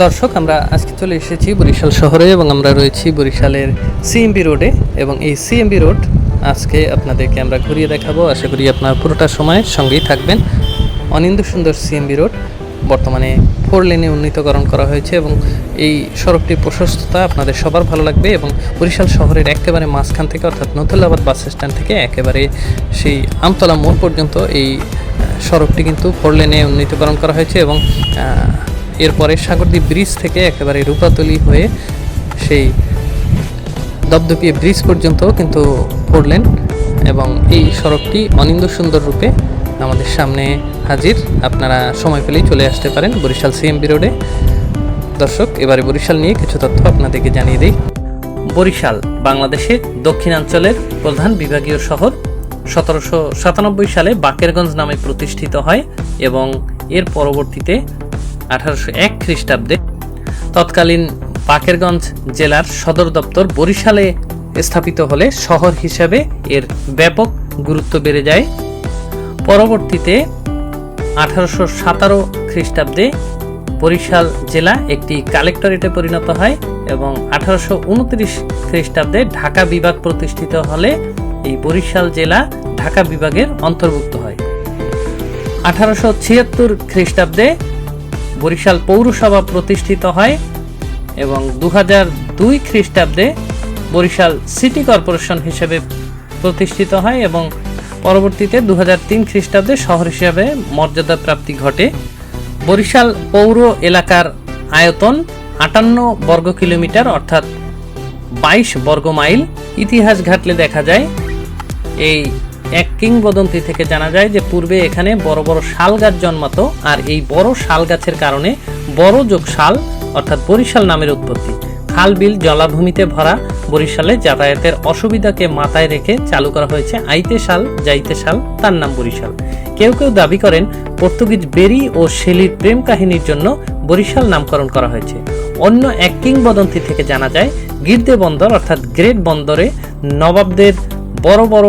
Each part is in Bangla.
দর্শক, আমরা আজকে চলে এসেছি বরিশাল শহরে এবং আমরা রয়েছি বরিশালের সিএমবি রোডে এবং এই সিএমবি রোড আজকে আপনাদেরকে আমরা ঘুরিয়ে দেখাবো। আশা করি আপনার পুরোটা সময় সঙ্গেই থাকবেন। অনিন্দ সুন্দর সিএমবি রোড, বর্তমানে ফোর লেনে উন্নীতকরণ করা হয়েছে এবং এই সড়কটির প্রশস্ততা আপনাদের সবার ভালো লাগবে এবং বরিশাল শহরের একেবারে মাঝখান থেকে, অর্থাৎ নতুল্লাবাদ বাস স্ট্যান্ড থেকে একেবারে সেই আমতলা মোড় পর্যন্ত এই সড়কটি কিন্তু ফোর লেনে উন্নীতকরণ করা হয়েছে এবং এরপরে সাগরদ্বীপ ব্রিজ থেকে একেবারে রূপাতলি হয়ে সেই দপদপিয়ে ব্রিজ পর্যন্ত কিন্তু পড়লেন এবং এই সড়কটি অনিন্দ সুন্দর রূপে আমাদের সামনে হাজির। আপনারা সময় পেলেই চলে আসতে পারেন বরিশাল সিএমবি রোডে। দর্শক, এবারে বরিশাল নিয়ে কিছু তথ্য আপনাদেরকে জানিয়ে দিই। বরিশাল, বাংলাদেশের দক্ষিণাঞ্চলের প্রধান বিভাগীয় শহর। সতেরোশো সাতানব্বই সালে বাকেরগঞ্জ নামে প্রতিষ্ঠিত হয় এবং এর পরবর্তীতে আঠারোশো এক খ্রিস্টাব্দে তৎকালীন বাকেরগঞ্জ জেলার সদর দপ্তর বরিশালে স্থাপিত হলে শহর হিসাবে এর ব্যাপক গুরুত্ব বেড়ে যায়। পরবর্তীতে আঠারোশো সাতারো খ্রিস্টাব্দে বরিশাল জেলা একটি কালেক্টরেটে পরিণত হয় এবং আঠারোশো উনত্রিশ খ্রিস্টাব্দে ঢাকা বিভাগ প্রতিষ্ঠিত হলে এই বরিশাল জেলা ঢাকা বিভাগের অন্তর্ভুক্ত হয়। আঠারোশো ছিয়াত্তর খ্রিস্টাব্দে বরিশাল পৌরসভা প্রতিষ্ঠিত হয় এবং দু হাজার দুই খ্রিস্টাব্দে বরিশাল সিটি কর্পোরেশন হিসেবে প্রতিষ্ঠিত হয় এবং পরবর্তীতে দু তিন খ্রিস্টাব্দে শহর হিসেবে মর্যাদা প্রাপ্তি ঘটে। বরিশাল পৌর এলাকার আয়তন আটান্ন বর্গ কিলোমিটার অর্থাৎ বাইশ বর্গ মাইল। ইতিহাস ঘাটলে দেখা যায়, এই এক কিংবদন্তি থেকে জানা যায় যে পূর্বে এখানে বড় বড় শাল গাছ জন্মাতো আর এই বড় শাল গাছের কারণে বড় যোগ শাল অর্থাৎ বরিশাল নামের উৎপত্তি। খাল বিল জলাভূমিতে ভরা বরিশালে যাতায়াতের অসুবিধাকে মাথায় রেখে চালু করা হয়েছে আইতে শাল, যাইতে শাল, তার নাম বরিশাল। কেউ কেউ দাবি করেন পর্তুগিজ বেরি ও শেলির প্রেম কাহিনীর জন্য বরিশাল নামকরণ করা হয়েছে। অন্য এক কিংবদন্তি থেকে জানা যায়, গির্দে বন্দর অর্থাৎ গ্রেট বন্দরে নবাবদের বড় বড়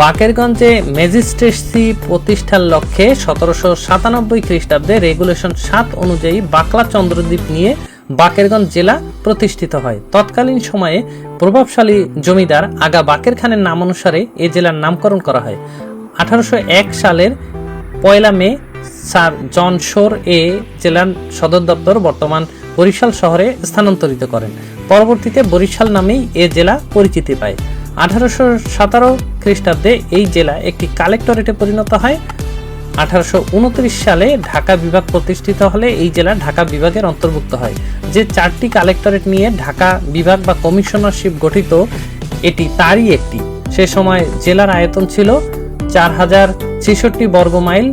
বাকেরগঞ্জে ম্যাজিস্ট্রেসি প্রতিষ্ঠার লক্ষ্যে সতেরোশো সাতানব্বই খ্রিস্টাব্দে রেগুলেশন সাত অনুযায়ী বাকলা চন্দ্রদ্বীপ নিয়ে বাকেরগঞ্জ জেলা প্রতিষ্ঠিত হয়। তৎকালীন সময়ে প্রভাবশালী জমিদার আগা বাকের খানের নাম অনুসারে এ জেলার নামকরণ করা হয়। আঠারোশো এক সালের পয়লা মে স্যার জন শোর এ জেলার সদর দপ্তর বর্তমান বরিশাল শহরে স্থানান্তরিত করেন। পরবর্তীতে বরিশাল নামেই এ জেলা পরিচিতি পায়। আঠারোশো সতেরো খ্রিস্টাব্দে এই জেলা একটি কালেক্টরেটে পরিণত হয়। আঠারোশো উনত্রিশ সালে ঢাকা বিভাগ প্রতিষ্ঠিত হলে এই জেলা ঢাকা বিভাগের অন্তর্ভুক্ত হয়। যে চারটি কালেক্টরেট নিয়ে ঢাকা বিভাগ বা কমিশনারশিপ গঠিত, এটি তারই একটি। সে সময় জেলার আয়তন ছিল চার হাজার ছেষট্টি বর্গ মাইল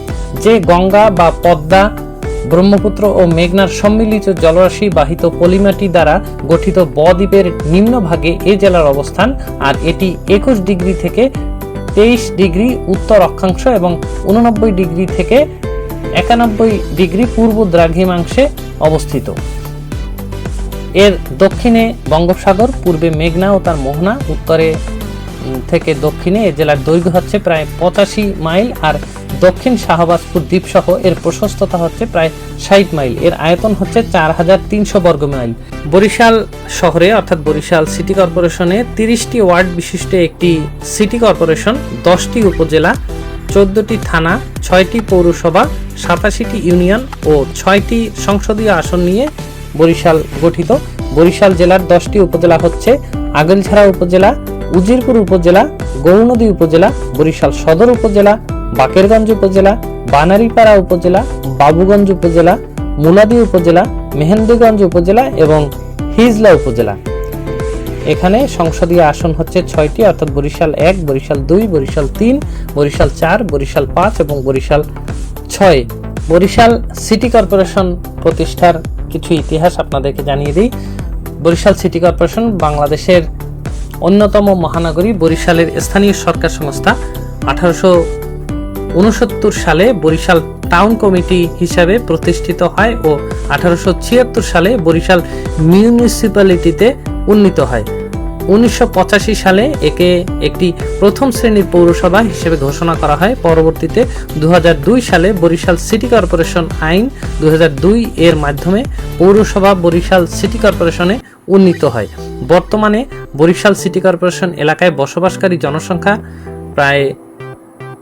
যে গঙ্গা বা পদ্মা, ব্রহ্মপুত্র ও মেঘনার সম্মিলিত জলরাশি বাহিত পলিমাটি দ্বারা গঠিত বদ্বীপের নিম্নভাগে এ জেলার অবস্থান, আর এটি একুশ ডিগ্রি থেকে তেইশ ডিগ্রি উত্তর অক্ষাংশ এবং উননব্বই ডিগ্রি থেকে একানব্বই ডিগ্রি পূর্ব দ্রাঘিমাংশে অবস্থিত। এর দক্ষিণে বঙ্গোপসাগর, পূর্বে মেঘনা ও তার মোহনা, উত্তরে থেকে দক্ষিণে এ জেলার দৈর্ঘ্য হচ্ছে প্রায় পঁচাশি মাইল, আর দক্ষিণ শাহবাজপুর দ্বীপ সহ এর প্রশস্ততা হচ্ছে প্রায় ষাট মাইল। এর আয়তন হচ্ছে চার হাজার তিনশো বর্গ মাইল। বরিশাল শহরে, অর্থাৎ বরিশাল সিটি কর্পোরেশনে তিরিশটি ওয়ার্ড বিশিষ্ট একটি সিটি কর্পোরেশন, দশটি উপজেলা, চোদ্দটি থানা, ছয়টি পৌরসভা, সাতাশিটি ইউনিয়ন ও ছয়টি সংসদীয় আসন নিয়ে বরিশাল গঠিত। বরিশাল জেলার দশটি উপজেলা হচ্ছে আগলছাড়া উপজেলা, উজিরপুর উপজেলা, গৌনদী উপজেলা, বরিশাল সদর উপজেলা বাকেরগঞ্জ উপজেলা, বানারীপাড়া উপজেলা, বাবুগঞ্জ উপজেলা, মুলাদি উপজেলা, মেহেন্দিগঞ্জ উপজেলা এবং হিজলা উপজেলা। এখানে সংসদীয় আসন হচ্ছে ছয়টি, অর্থাৎ বরিশাল এক, বরিশাল দুই, বরিশাল তিন, বরিশাল চার, বরিশাল পাঁচ এবং বরিশাল ছয়। বরিশাল সিটি কর্পোরেশন প্রতিষ্ঠার কিছু ইতিহাস আপনাদেরকে জানিয়ে দিই। বরিশাল সিটি কর্পোরেশন বাংলাদেশের অন্যতম মহানগরী, বরিশালের স্থানীয় সরকার সংস্থা, আঠারোশো উনসত্তর সালে বরিশাল টাউন কমিটি হিসাবে প্রতিষ্ঠিত হয় ও আঠারোশো ছিয়াত্তর সালে বরিশাল মিউনিসিপ্যালিটিতে উন্নীত হয়। উনিশশো পঁচাশি সালে একে একটি প্রথম শ্রেণির পৌরসভা হিসেবে ঘোষণা করা হয়। পরবর্তীতে দু হাজার দুই সালে বরিশাল সিটি কর্পোরেশন আইন দু হাজার দুই এর মাধ্যমে পৌরসভা বরিশাল সিটি কর্পোরেশনে উন্নীত হয়। বর্তমানে বরিশাল সিটি কর্পোরেশন এলাকায় বসবাসকারী জনসংখ্যা প্রায়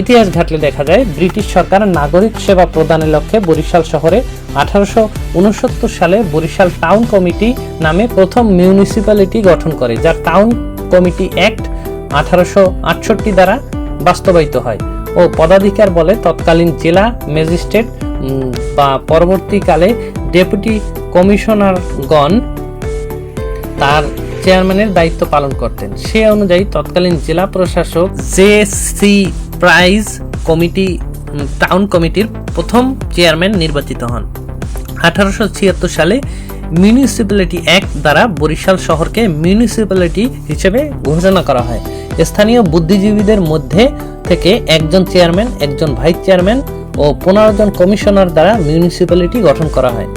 ইতিহাস ঘাটলে দেখা যায়, ব্রিটিশ সরকার নাগরিক সেবা প্রদানের লক্ষ্যে বরিশাল শহরে আঠারোশো উনসত্তর সালে বরিশাল টাউন কমিটি নামে প্রথম মিউনিসিপ্যালিটি গঠন করে, যা টাউন কমিটি অ্যাক্ট আঠারোশো আটষট্টি দ্বারা বাস্তবায়িত হয়। ও পদাধিকার বলে তৎকালীন জেলা ম্যাজিস্ট্রেট বা পরবর্তীকালে ডেপুটি কমিশনারগণ তার চেয়ারম্যানের দায়িত্ব পালন করতেন। সে অনুযায়ী তৎকালীন জেলা প্রশাসক J C Price committee town কমিটির প্রথম চেয়ারম্যান নির্বাচিত হন। আঠারোশো ছিয়াত্তর সালে মিউনিসিপ্যালিটি অ্যাক্ট দ্বারা বরিশাল শহরকে মিউনিসিপ্যালিটি হিসেবে ঘোষণা করা হয়। স্থানীয় বুদ্ধিজীবীদের মধ্যে থেকে একজন চেয়ারম্যান, একজন ভাইস চেয়ারম্যান ও পনেরো জন কমিশনার দ্বারা মিউনিসিপ্যালিটি গঠন করা হয়।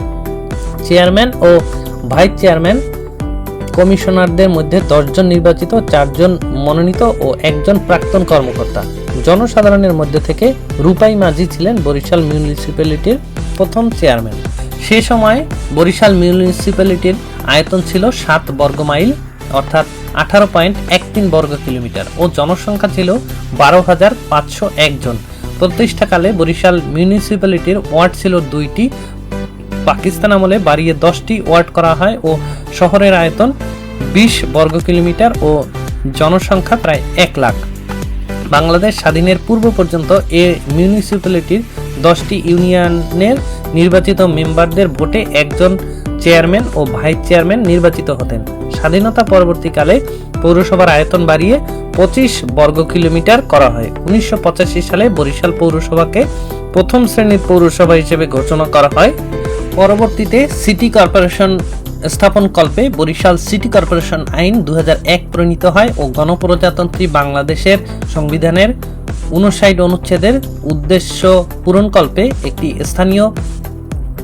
চেয়ারম্যান ও ভাইস চেয়ারম্যান কমিশনারদের মধ্যে দশজন নির্বাচিত, চারজন মনোনীত ও একজন প্রাক্তন কর্মকর্তা। জনসাধারণের মধ্যে থেকে রূপাই মাঝি ছিলেন বরিশাল মিউনিসিপ্যালিটির প্রথম চেয়ারম্যান। সে সময় বরিশাল মিউনিসিপ্যালিটির আয়তন ছিল সাত বর্গ মাইল, অর্থাৎ আঠারো পয়েন্ট এক তিন বর্গ কিলোমিটার ও জনসংখ্যা ছিল বারো হাজার পাঁচশো একজন প্রতিষ্ঠাকালে বরিশাল মিউনিসিপ্যালিটির ওয়ার্ড ছিল দুইটি। পাকিস্তান আমলে বাড়িয়ে দশটি ওয়ার্ড করা হয় ও শহরের আয়তন বিশ বর্গ কিলোমিটার ও জনসংখ্যা প্রায় এক লাখ। বাংলাদেশ স্বাধীনের পূর্ব পর্যন্ত এ মিউনিসিপ্যালিটির দশটি ইউনিয়নের নির্বাচিত মেম্বারদের ভোটে একজন চেয়ারম্যান ও ভাইস চেয়ারম্যান নির্বাচিত হতেন। স্বাধীনতা পরবর্তীকালে পৌরসভার আয়তন বাড়িয়ে পঁচিশ বর্গ কিলোমিটার করা হয়। উনিশশো পঁচাশি সালে বরিশাল পৌরসভাকে প্রথম শ্রেণির পৌরসভা হিসেবে ঘোষণা করা হয়। পরবর্তীতে সিটি কর্পোরেশন স্থাপন কল্পে বরিশাল সিটি কর্পোরেশন আইন দু হাজার এক প্রণীত হয় ও গণপ্রজাতন্ত্রী বাংলাদেশের সংবিধানের উনষাট অনুচ্ছেদের উদ্দেশ্য পূরণকল্পে একটি স্থানীয়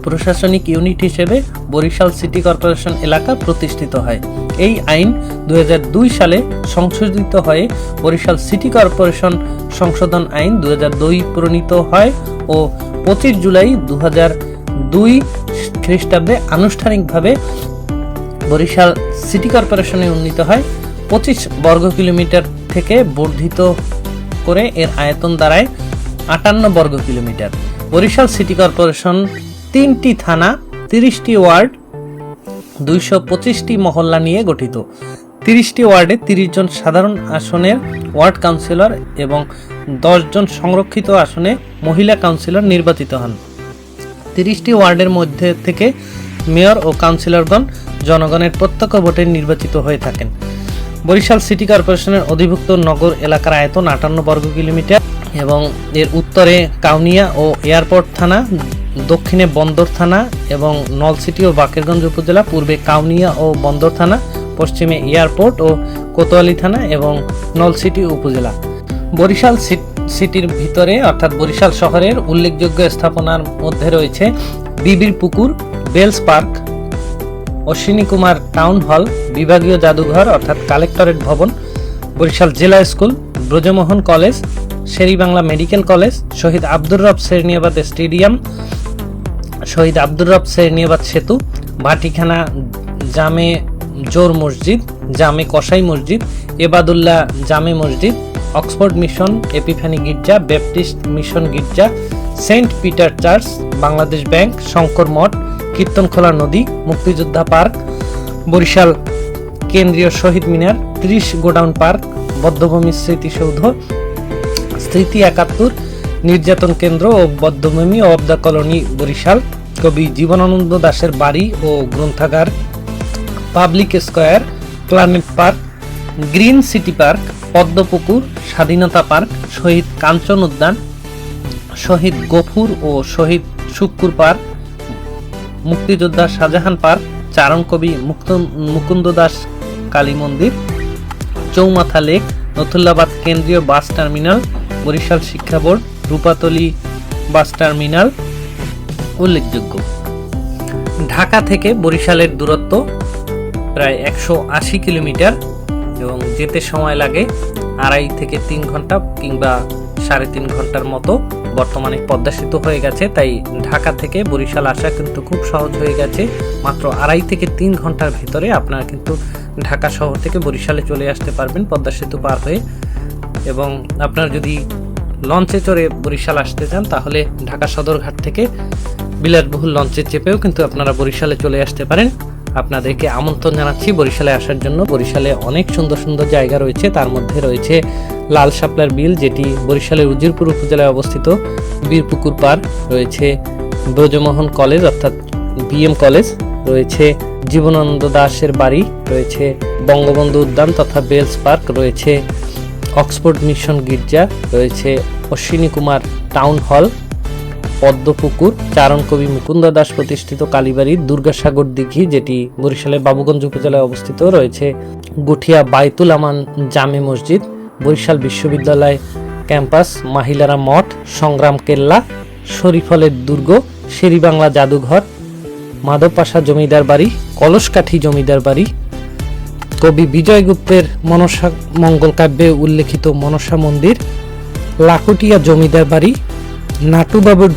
প্রশাসনিক ইউনিট হিসেবে বরিশাল সিটি কর্পোরেশন এলাকা প্রতিষ্ঠিত হয়। এই আইন দু হাজার দুই সালে সংশোধিত হয়ে বরিশাল সিটি কর্পোরেশন সংশোধন আইন দু হাজার দুই প্রণীত হয় ও পঁচিশ জুলাই দু হাজার দুই খ্রিস্টাব্দে আনুষ্ঠানিকভাবে বরিশাল সিটি কর্পোরেশনে উন্নীত হয়। পঁচিশ বর্গ কিলোমিটার থেকে বর্ধিত করে এর আয়তন দাঁড়ায় আটান্ন বর্গ কিলোমিটার। বরিশাল সিটি কর্পোরেশন তিনটি থানা, তিরিশটি ওয়ার্ড, দুইশো পঁচিশটি মহল্লা নিয়ে গঠিত। তিরিশটি ওয়ার্ডে তিরিশ জন সাধারণ আসনের ওয়ার্ড কাউন্সিলর এবং দশ জন সংরক্ষিত আসনে মহিলা কাউন্সিলর নির্বাচিত হন। তিরিশটি ওয়ার্ডের মধ্যে থেকে মেয়র ও কাউন্সিলরগণ জনগণের প্রত্যক্ষ ভোটে নির্বাচিত হয়ে থাকেন। বরিশাল সিটি কর্পোরেশনের অধিভুক্ত নগর এলাকার আয়তন আটান্ন বর্গ কিলোমিটার এবং এর উত্তরে কাউনিয়া ও এয়ারপোর্ট থানা, দক্ষিণে বন্দর থানা এবং নলসিটি ও বাকেরগঞ্জ উপজেলা, পূর্বে কাউনিয়া ও বন্দর থানা, পশ্চিমে এয়ারপোর্ট ও কোতোয়ালি থানা এবং নলসিটি উপজেলা। বরিশাল সিট- সিটির ভিতরে, অর্থাৎ বরিশাল শহরের উল্লেখযোগ্য স্থাপনার মধ্যে রয়েছে বিবির পুকুর, Bells park, Ashwini Kumar town hall, বিভাগীয় জাদুঘর, অর্থাৎ কালেক্টরেট ভবন, বরিশাল জেলা school, Brajamohan college, Sherebangla medical college, Shahid Abdur Rab Serniabat stadium, শহীদ আব্দুর রব সেরনিয়াবাদ সেতু ভাটিখানা জামে জোর মসজিদ, জামে কসাই মসজিদ, এবাদুল্লাহ জামে মসজিদ অক্সফোর্ড মিশন এপিফ্যানি গির্জা, ব্যাপটিস্ট মিশন গির্জা, Saint Peter church, Bangladesh bank, Shankar মঠ, কীর্তনখোলা নদী, মুক্তিযোদ্ধা পার্ক, বরিশাল কেন্দ্রীয় শহীদ মিনার, ত্রিশ গোডাউন পার্ক, বদ্ধভূমি স্মৃতিসৌধ, স্মৃতি একাত্তর, নির্যাতন কেন্দ্র ও বদ্ধভূমি অব দ্য কলোনি, বরিশাল, কবি জীবনানন্দ দাশের বাড়ি ও গ্রন্থাগার, public square planet park green city park, Padmapukur, স্বাধীনতা পার্ক, শহীদ কাঞ্চন উদ্যান, শহীদ গফুর ও শহীদ শুক্কুর পার্ক, মুক্তিযোদ্ধা শাহজাহান পার্ক, চারণ কবি মুক্ত মুকুন্দ দাস কালী মন্দির, চৌমাথা লেক নথুল্লাবাদ কেন্দ্রীয় বাস টার্মিনাল, বরিশাল শিক্ষা বোর্ড, রূপাতলি বাস টার্মিনাল উল্লেখযোগ্য। ঢাকা থেকে বরিশালের দূরত্ব প্রায় একশো আশি কিলোমিটার। এবং যেতে সময় লাগে আড়াই থেকে তিন ঘণ্টা কিংবা সাড়ে তিন ঘণ্টার মতো। বর্তমানে পদ্মা সেতু হয়ে গেছে, তাই ঢাকা থেকে বরিশাল আসা কিন্তু খুব সহজ হয়ে গেছে। মাত্র আড়াই থেকে তিন ঘণ্টার ভিতরে আপনারা কিন্তু ঢাকা শহর থেকে বরিশালে চলে আসতে পারবেন পদ্মা সেতু পার হয়ে। এবং আপনার যদি লঞ্চে চড়ে বরিশাল আসতে চান, তাহলে ঢাকা সদরঘাট থেকে বিলাসবহুল লঞ্চে চেপেও কিন্তু আপনারা বরিশালে চলে আসতে পারেন। আপনাদেরকে আমন্ত্রণ জানাচ্ছি বরিশালে আসার জন্য। বরিশালে অনেক সুন্দর সুন্দর জায়গা রয়েছে। তার মধ্যে রয়েছে লাল শাপলার বিল, যেটি বরিশালের উজিরপুর উপজেলায় অবস্থিত। বীরপুকুর পার্ক রয়েছে ব্রজমোহন কলেজ, অর্থাৎ বিএম কলেজ। রয়েছে জীবনানন্দ দাসের বাড়ি, রয়েছে বঙ্গবন্ধু উদ্যান তথা বেলস পার্ক। রয়েছে অক্সফোর্ড মিশন গির্জা, রয়েছে অশ্বিনী কুমার টাউন হল। পদ্মপুকুর চারণ কবি মুকুন্দ দাস প্রতিষ্ঠিত কালীবাড়ি, দুর্গাসাগর দিঘি, যেটি বরিশালের বাবুগঞ্জ উপজেলায় অবস্থিত রয়েছে। গুঠিয়া বাইতুল আমান জামে মসজিদ, বরিশাল বিশ্ববিদ্যালয় ক্যাম্পাস, মাহিলারা মঠ, সংগ্রাম কেল্লা, শরীফলের দুর্গ, শেরিবাংলা জাদুঘর মাধবপাশা জমিদার বাড়ি, কলসকাঠি জমিদার বাড়ি। কবি বিজয় গুপ্তের মনসা মঙ্গল কাব্যে উল্লেখিত মনসা মন্দির, লাকুটিয়া জমিদার বাড়ি, নাটুবাবুর